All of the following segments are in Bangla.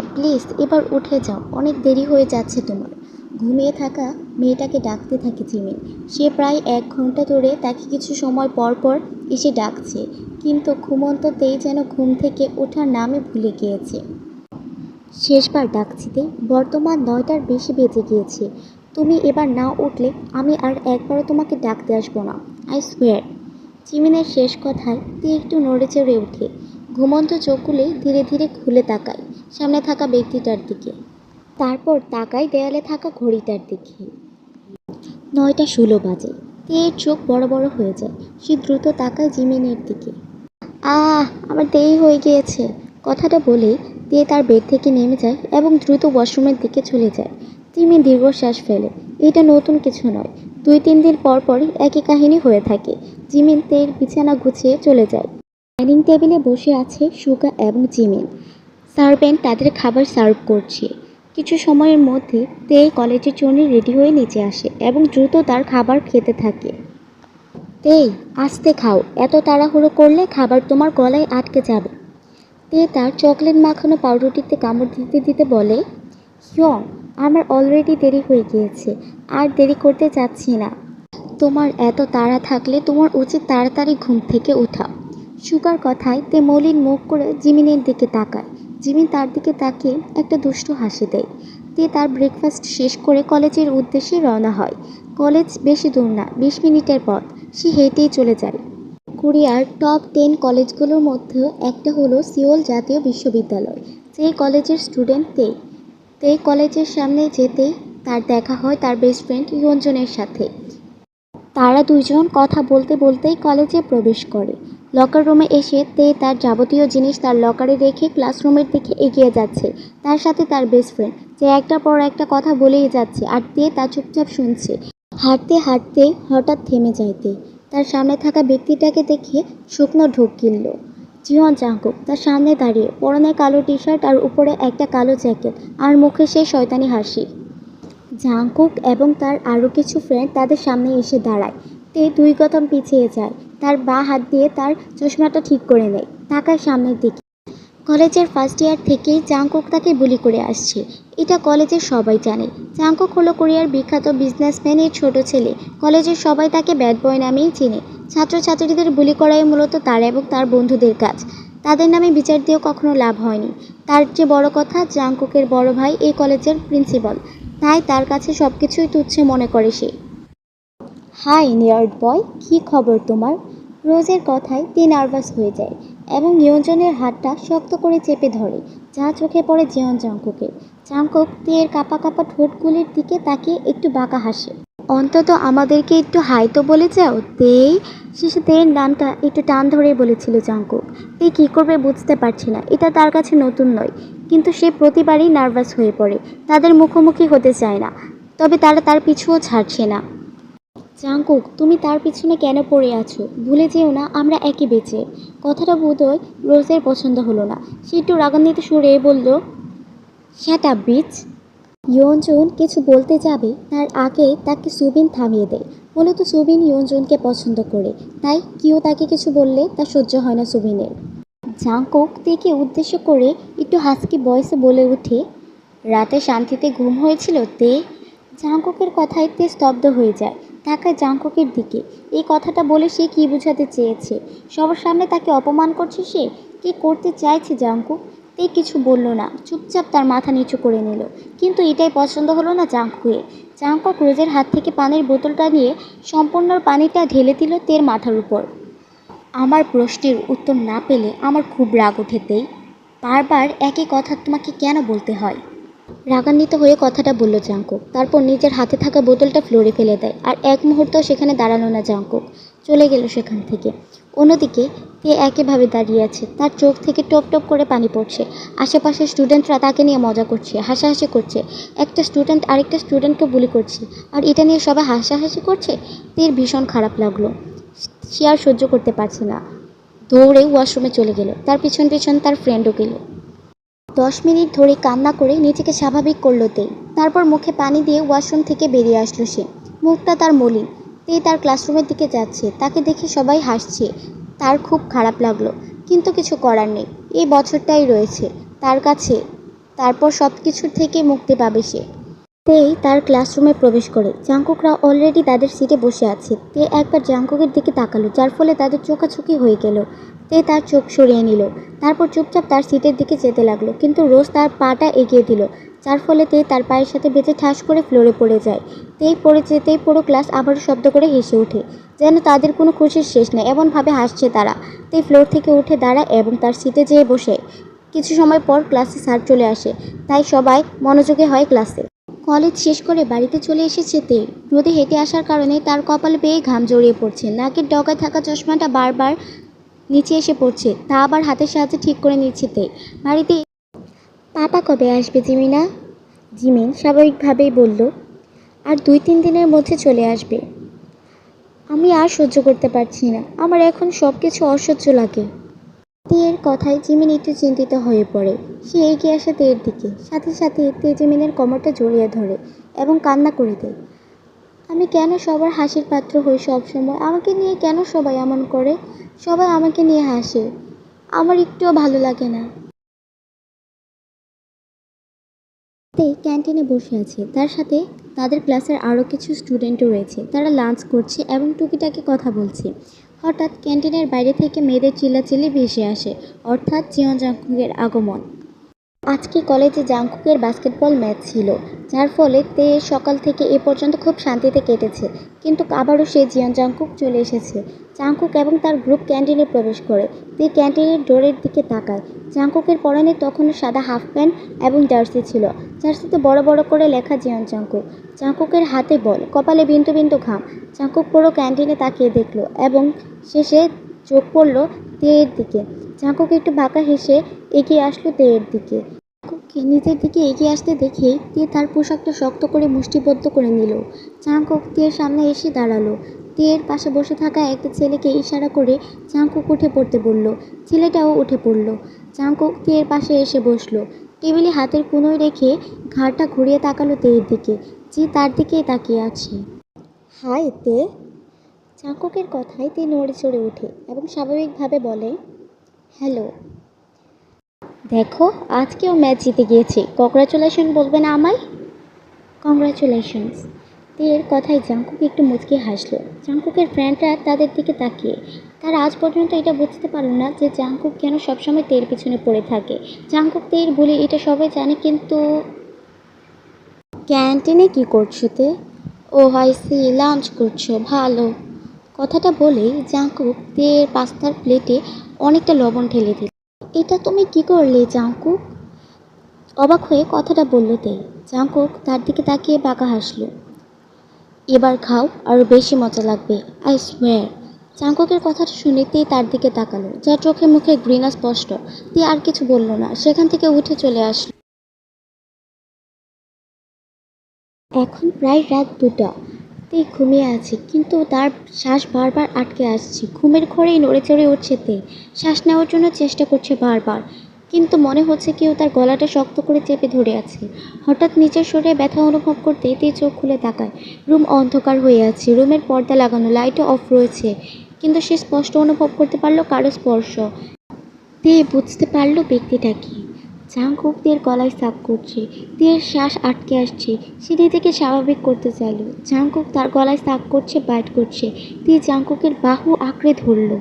প্লিজ, এবার উঠে যাও। অনেক দেরি হয়ে যাচ্ছে তোমার। ঘুমিয়ে থাকা মেয়েটাকে ডাকতে থাকে জিমিন। সে প্রায় এক ঘণ্টা ধরে তাকে কিছু সময় পর পর এসে ডাকছে, কিন্তু ঘুমন্ততেই যেন ঘুম থেকে ওঠার নামে ভুলে গিয়েছে। শেষবার ডাকছিতে বর্তমান নয়টার বেশি বেজে গিয়েছে। তুমি এবার না উঠলে আমি আর একবারও তোমাকে ডাকতে আসব না আই সোয়ার চিমিনের শেষ কথায় তুই একটু নড়ে চড়ে ওঠে। ঘুমন্ত চোখগুলি ধীরে ধীরে খুলে তাকায়। সামনে থাকা ব্যক্তিটার দিকে। তারপর তাকায় দেয়ালে থাকা ঘড়িটার দিকে। নয়টা ষোলো বাজে। তেয়ের চোখ বড় বড় হয়ে যায়। সে দ্রুত তাকায় জিমিনের দিকে। আহ, আমার দেরি হয়ে গিয়েছে। কথাটা বলে তে তার বেড থেকে নেমে যায় এবং দ্রুত ওয়াশরুমের দিকে চলে যায়। জিমিন দীর্ঘশ্বাস ফেলে। এটা নতুন কিছু নয়। দুই তিন দিন পর পরই একই কাহিনী হয়ে থাকে। জিমিন তের বিছানা গুছিয়ে চলে যায়। ডাইনিং টেবিলে বসে আছে সুগা এবং জিমিন। সার্ভেন্ট তাদের খাবার সার্ভ করছে। কিছু সময়ের মধ্যে তে কলেজের জন্য রেডি হয়ে নিচে আসে এবং দ্রুত তার খাবার খেতে থাকে। তেই, আস্তে খাও। এত তাড়াহুড়ো করলে খাবার তোমার গলায় আটকে যাবে। তে তার চকলেট মাখানো পাউরুটিতে কামড় দিতে দিতে বলে, ইয়ং, আমার অলরেডি দেরি হয়ে গিয়েছে। আর দেরি করতে চাচ্ছি না। তোমার এত তাড়া থাকলে তোমার উচিত তাড়াতাড়ি ঘুম থেকে ওঠা সুগার কথায় তে মলিন মুখ করে জিমিনের দিকে তাকায়। জিমিন তার দিকে তাকিয়ে একটা দুষ্টু হাসি দেয়। তে তার ব্রেকফাস্ট শেষ করে কলেজের উদ্দেশ্যে রওনা হয়। কলেজ বেশি দূর না, বিশ মিনিটের পথ। সে হেঁটেই চলে যায়। কোরিয়ার টপ টেন কলেজগুলোর মধ্যে একটা হলো সিওল জাতীয় বিশ্ববিদ্যালয়। যে কলেজের স্টুডেন্ট তে তে কলেজের সামনে যেতেই তার দেখা হয় তার বেস্ট ফ্রেন্ড ইয়ঞ্জনের সাথে। তারা দুইজন কথা বলতে বলতেই কলেজে প্রবেশ করে। লকার রুমে এসে তে তার যাবতীয় জিনিস তার লকারে রেখে ক্লাসরুমের দিকে এগিয়ে যাচ্ছে। তার সাথে তার বেস্ট ফ্রেন্ড যে একটা পর একটা কথা বলেই যাচ্ছে আর তে তা চুপচাপ শুনছে। হাঁটতে হাঁটতে হঠাৎ থেমে যাইতে তার সামনে থাকা ব্যক্তিটাকে দেখে শুকনো ঢোক গিলল। জিহন জাঙ্কুক, তার সামনে দাঁড়িয়ে। পরনে কালো টি শার্ট আর উপরে একটা কালো জ্যাকেট আর মুখে সেই শয়তানি হাসি। জাংকুক এবং তার আরও কিছু ফ্রেন্ড তাদের সামনে এসে দাঁড়ায়। তে দুই কদম পিছিয়ে যায়। তার বা হাত দিয়ে তার চশমাটা ঠিক করে নেয়। তাকায় সামনের দিকে। কলেজের ফার্স্ট ইয়ার থেকেই জাংকুক তাকে বুলি করে আসছে। এটা কলেজের সবাই জানে। জাংকুক হলো কোরিয়ার বিখ্যাত বিজনেসম্যানের ছোট ছেলে। কলেজের সবাই তাকে ব্যাড বয় নামেই চেনে। ছাত্রছাত্রীদের বুলি করাই মূলত তার এবং তার বন্ধুদের কাজ। তাদের নামে বিচার দিয়েও কখনো লাভ হয়নি। তার চেয়ে বড় কথা, জাংকুকের বড় ভাই এই কলেজের প্রিন্সিপাল তাই তার কাছে সব কিছুই তুচ্ছ মনে করে সে। হাই, নিয়ার্ড বয়, কী খবর তোমার? রোজের কথায় তে নার্ভাস হয়ে যায় এবং নিয়ঞ্জনের হাতটা শক্ত করে চেপে ধরে। যা চোখে পড়ে জিয়ন জাঙ্কুকের জাঙ্কুক তেয়ের কাপা কাপা ঠোঁটগুলির দিকে তাকিয়ে একটু বাঁকা হাসে। অন্তত আমাদেরকে একটু হাই তো বলে যাও তেই শেষে তেয়ের নামটা একটু টান ধরে বলেছিল জাঙ্কুক তে কী করবে বুঝতে পারছে না, এটা তার কাছে নতুন নয়। কিন্তু সে প্রতিবারই নার্ভাস হয়ে পড়ে, তাদের মুখোমুখি হতে চায় না। তবে তারা তার পিছুও ছাড়ছে না। জাঙ্কুক তুমি তার পিছনে কেন পড়ে আছো? ভুলে যেও না, আমরা একই বেঁচে। কথাটা বোধহয় রোজের পছন্দ হলো না। সে একটু রাগান্বিত সুরে বলল শ্যাট আপ বিচ ইয়ঞ্জন, কিছু বলতে যাবে? তার আগে তাকে সুবিন থামিয়ে দেয় মূলত সুবিন ইয়ঞ্জনকে পছন্দ করে। তাই কেউ তাকে কিছু বললে তা সহ্য হয় না সুবিনের। জাঙ্কুক তেকে উদ্দেশ্য করে একটু হাসকি বয়সে বলে ওঠে, রাতে শান্তিতে ঘুম হয়েছিল তে? জাঙ্কুকের কথায় তে স্তব্ধ হয়ে যায়। তাকায় জাঙ্কুকের দিকে। এই কথাটা বলে সে কী বোঝাতে চেয়েছে? সবার সামনে তাকে অপমান করছে সে? কি করতে চাইছে জাঙ্কুক তে কিছু বলল না, চুপচাপ তার মাথা নিচু করে নিল। কিন্তু এটাই পছন্দ হলো না জাঙ্কুয়ে জাঙ্কুক রোজের হাত থেকে পানির বোতলটা নিয়ে সম্পূর্ণ পানিটা ঢেলে দিল তের মাথার উপর। আমার প্রশ্নের উত্তর না পেলে আমার খুব রাগ উঠেতেই বারবার একই কথা তোমাকে কেন বলতে হয়? রাগান্বিত হয়ে কথাটা বলল জাঙ্কুক তারপর নিজের হাতে থাকা বোতলটা ফ্লোরে ফেলে দেয় আর এক মুহূর্ত সেখানে দাঁড়াল না জাঙ্কুক চলে গেল সেখান থেকে। অন্যদিকে তে একেভাবে দাঁড়িয়ে আছে। তার চোখ থেকে টপ টপ করে পানি পড়ছে। আশেপাশের স্টুডেন্টরা তাকে নিয়ে মজা করছে, হাসাহাসি করছে। একটা স্টুডেন্ট আরেকটা স্টুডেন্টকে বুলি করছে। আর এটা নিয়ে সবাই হাসাহাসি করছে? তের ভীষণ খারাপ লাগল। সে আর সহ্য করতে পারছে না। দৌড়ে ওয়াশরুমে চলে গেল। তার পিছন পিছন তার ফ্রেন্ডও গেল। দশ মিনিট ধরে কান্না করে নিজেকে স্বাভাবিক করল তে তারপর মুখে পানি দিয়ে ওয়াশরুম থেকে বেরিয়ে আসলো সে। মুখটা তার মলিন। তে তার ক্লাসরুমের দিকে যাচ্ছে। তাকে দেখে সবাই হাসছে। তার খুব খারাপ লাগল। কিন্তু কিছু করার নেই। এই বছরটাই রয়েছে। তার কাছে। তারপর সব কিছুর থেকে মুক্তি পাবে সে। তেই তার ক্লাসরুমে প্রবেশ করে। জাঙ্কুকরা অলরেডি তাদের সিটে বসে আছে। তে একবার জাঙ্কুকের দিকে তাকালো, যার ফলে তাদের চোখাচোখি হয়ে গেল। তে তার চোখ সরিয়ে নিল, তারপর চুপচাপ তার সিটের দিকে যেতে লাগল। কিন্তু রোজ তার পাটা এগিয়ে দিল, যার ফলে তে তার পায়ের সাথে বেঁচে ঠাস করে ফ্লোরে পড়ে যায়। তেই পড়ে যেতেই পুরো ক্লাস আবারও শব্দ করে হেসে ওঠে, যেন তাদের কোনো খুশির শেষ নেই। এমনভাবে হাসছে তারা। তে ফ্লোর থেকে উঠে দাঁড়ায় এবং তার সিটে যেয়ে বসে। কিছু সময় পর ক্লাসে স্যার চলে আসে, তাই সবাই মনোযোগী হয় ক্লাসে কলেজ শেষ করে বাড়িতে চলে এসেছে তে। রোদে হেঁটে আসার কারণে তার কপাল বেয়ে ঘাম জড়িয়ে পড়ছে। নাকের ডগায় থাকা চশমাটা বারবার নিচে এসে পড়ছে। তা আবার হাতের সাহায্যে ঠিক করে নিচ্ছে তে। বাড়িতে পাপা কবে আসবে জিমিনা? জিমিন স্বাভাবিকভাবেই বলল, আর দুই তিন দিনের মধ্যে চলে আসবে। আমি আর সহ্য করতে পারছি না। আমার এখন সব কিছু অসহ্য লাগে। তেয়ের কথায় জিমিন একটু চিন্তিত হয়ে পড়ে। সে এগিয়ে আসে তেয়ের দিকে। সাথে সাথে তে জিমিনের কোমরটা জড়িয়ে ধরে এবং কান্না করে দেয়। আমি কেন সবার হাসির পাত্র হই সবসময়? আমাকে নিয়ে কেন সবাই এমন করে? সবাই আমাকে নিয়ে হাসে। আমার একটুও ভালো লাগে না। তে ক্যান্টিনে বসে আছে। তার সাথে তাদের ক্লাসের আরও কিছু স্টুডেন্টও রয়েছে। তারা লাঞ্চ করছে এবং টুকিটাকি কথা বলছে। হঠাৎ ক্যান্টিনের বাইরে থেকে মেয়েদের চিল্লাচিল্লি ভেসে আসে অর্থাৎ জিয়ন জাংকুকের আগমন। আজকে কলেজে জাংকুকের বাস্কেটবল ম্যাচ ছিল, যার ফলে তে সকাল থেকে এ পর্যন্ত খুব শান্তিতে কেটেছে। কিন্তু আবারও সে জিয়ন জাংকুক চলে এসেছে। জাংকুক এবং তার গ্রুপ ক্যান্টিনে প্রবেশ করে। তে ক্যান্টিনের ডোরের দিকে তাকায়। জাংকুকের পরনে তখনও সাদা হাফ প্যান্ট এবং জার্সি ছিল। জার্সিতে বড় বড় করে লেখা জিয়ন জাংকুক। জাংকুকের হাতে বল, কপালে বিন্দু বিন্দু ঘাম। জাংকুক পুরো ক্যান্টিনে তাকিয়ে দেখল এবং শেষে চোখ পড়ল তেয়ের দিকে। জাংকুক একটু বাঁকা হেসে এগিয়ে আসলো তেয়ের দিকে। জাংকুককে নিজের দিকে এগিয়ে আসতে দেখে তে তার পোশাকটা শক্ত করে মুষ্টিবদ্ধ করে নিল। জাংকুক তেয়ের সামনে এসে দাঁড়াল। তেয়ের পাশে বসে থাকা একটা ছেলেকে ইশারা করে জাংকুক উঠে পড়তে বলল। ছেলেটাও উঠে পড়ল। জাংকুক তেয়ের পাশে এসে বসল। টেবিলে হাতের কুনোয় রেখে ঘাড়টা ঘুরিয়ে তাকালো তেয়ের দিকে। যে তার দিকেই তাকিয়ে আছে। হাই তে! চাঙ্কুকের কথায় তে নড়ে চড়ে ওঠে এবং স্বাভাবিকভাবে বলে হ্যালো। দেখো, আজকেও ম্যাচ জিতে গিয়েছে। কংগ্রাচুলেশন বলবে না আমায়? কংগ্রাচুলেশনস তের কথায় জাঙ্কুক একটু মুচকে হাসলো। জাঙ্কুকের ফ্রেন্ডরা তাদের দিকে তাকিয়ে। তারা আজ পর্যন্ত এটা বুঝতে পারল না যে জাঙ্কুক কেন সবসময় তের পিছনে পড়ে থাকে। জাঙ্কুক তের বলে এটা সবাই জানে, কিন্তু ক্যান্টিনে কি করছ তে? ও হাইসি লাঞ্চ করছ, ভালো। কথাটা বলেই জাঙ্কুক তের পাস্তার প্লেটে অনেকটা লবণ ঢেলে দিল। এটা তুমি কি করলে জাঙ্কুক অবাক হয়ে কথাটা বলল তে জাঙ্কুক তার দিকে তাকিয়ে বাঁকা হাসলো। এবার খাও আরও বেশি মজা লাগবে, আই সোয়ার চাঙ্কুকের কথাটা শুনে তে তার দিকে তাকালো, যার চোখে মুখে ঘৃণা স্পষ্ট। তে আর কিছু বলল না, সেখান থেকে উঠে চলে আসলো। এখন প্রায় রাত দুটা। তে ঘুমিয়ে আছে, কিন্তু তার শ্বাস বারবার আটকে আসছে। ঘুমের ঘরেই নড়ে চড়ে উঠছে তে। শ্বাস নেওয়ার জন্য চেষ্টা করছে বারবার, কিন্তু মনে হচ্ছে কেউ তার গলাটা শক্ত করে চেপে ধরে আছে। হঠাৎ নিচের শরীরে ব্যথা অনুভব করতে তে চোখ খুলে তাকায়। রুম অন্ধকার হয়ে আছে, রুমের পর্দা লাগানো, লাইটও অফ রয়েছে, কিন্তু সে স্পষ্ট অনুভব করতে পারল কারও স্পর্শ। তে বুঝতে পারল ব্যক্তিটা কি। জাঙ্কুক তের গলায় সাপ করছে। তের শ্বাস আটকে আসছে। সিঁড়ি থেকে স্বাভাবিক করতে চাইলো। জাঙ্কুক তার গলায় সাপ করছে, বাইট করছে। তে জাঙ্কুকের বাহু আঁকড়ে ধরলো।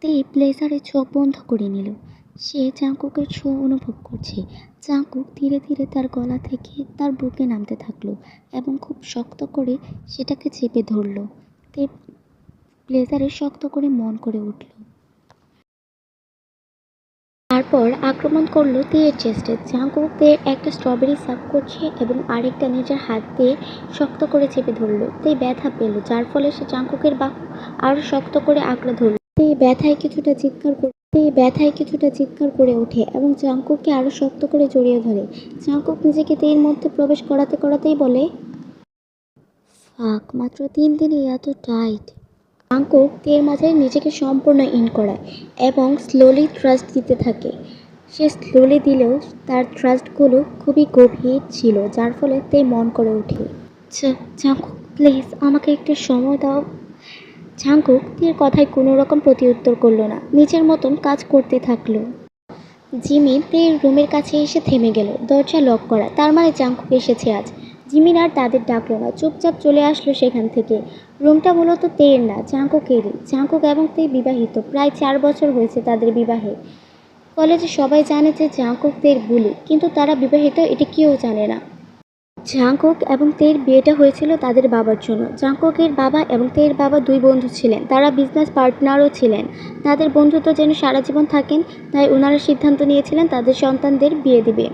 তে ব্লেজারে চোখ বন্ধ করে নিল। সে জাঙ্কুকের ছো অনুভব করছে। জাঙ্কুক ধীরে ধীরে তার গলা থেকে তার বুকে নামতে থাকল এবং খুব শক্ত করে সেটাকে চেপে ধরলো। তে ব্লেজারে শক্ত করে মন করে উঠল। তারপর আক্রমণ করল তেয়ের চেস্টে তেয়ের একটা স্ট্রবেরি সার্ভ করছে এবং আরেকটা নিজের হাত দিয়ে শক্ত করে চেপে ধরলো। তে ব্যথা পেল, যার ফলে সে জাঙ্কুকের বাহু আরও শক্ত করে আঁকড়ে ধরল। তে ব্যথায় কিছুটা চিৎকার করে তে ব্যথায় কিছুটা চিৎকার করে ওঠে এবং জাঙ্কুককে আরও শক্ত করে জড়িয়ে ধরে। জাঙ্কুক নিজেকে তেয়ের মধ্যে প্রবেশ করাতে করাতেই বলে, ফাক, মাত্র তিন দিনে এত টাইট। জাঙ্কুক তের মাঝে নিজেকে সম্পূর্ণ ইন করায় এবং স্লোলি ট্রাস্ট দিতে থাকে। সে স্লোলি দিলেও তার থ্রাস্টগুলো খুবই গভীর ছিল, যার ফলে তে মন করে ওঠে। জাঙ্কুক প্লিজ আমাকে একটু সময় দাও। জাঙ্কুক তের কথায় কোনো রকম প্রতি উত্তর করল না। নিজের মতন কাজ করতে থাকল। জিমিন তের রুমের কাছে এসে থেমে গেল, দরজা লক করা। তার মানে জাঙ্কুক এসেছে আজ। জিমিন আর তাদের ডাকলো না। চুপচাপ চলে আসলো সেখান থেকে। রুমটা মূলত তের না জাঙ্কুকেরই জাঙ্কুক এবং তে বিবাহিত। প্রায় চার বছর হয়েছে তাদের বিবাহে। কলেজে সবাই জানে যে জাঙ্কুক তের বুলি, কিন্তু তারা বিবাহিত, এটি কেউ জানে না। জাঙ্কুক এবং তের বিয়েটা হয়েছিল তাদের বাবার জন্য। জাঙ্কুকের বাবা এবং তের বাবা দুই বন্ধু ছিলেন। তারা বিজনেস পার্টনারও ছিলেন। তাদের বন্ধুত্ব যেন সারা জীবন থাকেন, তাই ওনারা সিদ্ধান্ত নিয়েছিলেন তাদের সন্তানদের বিয়ে দিবে।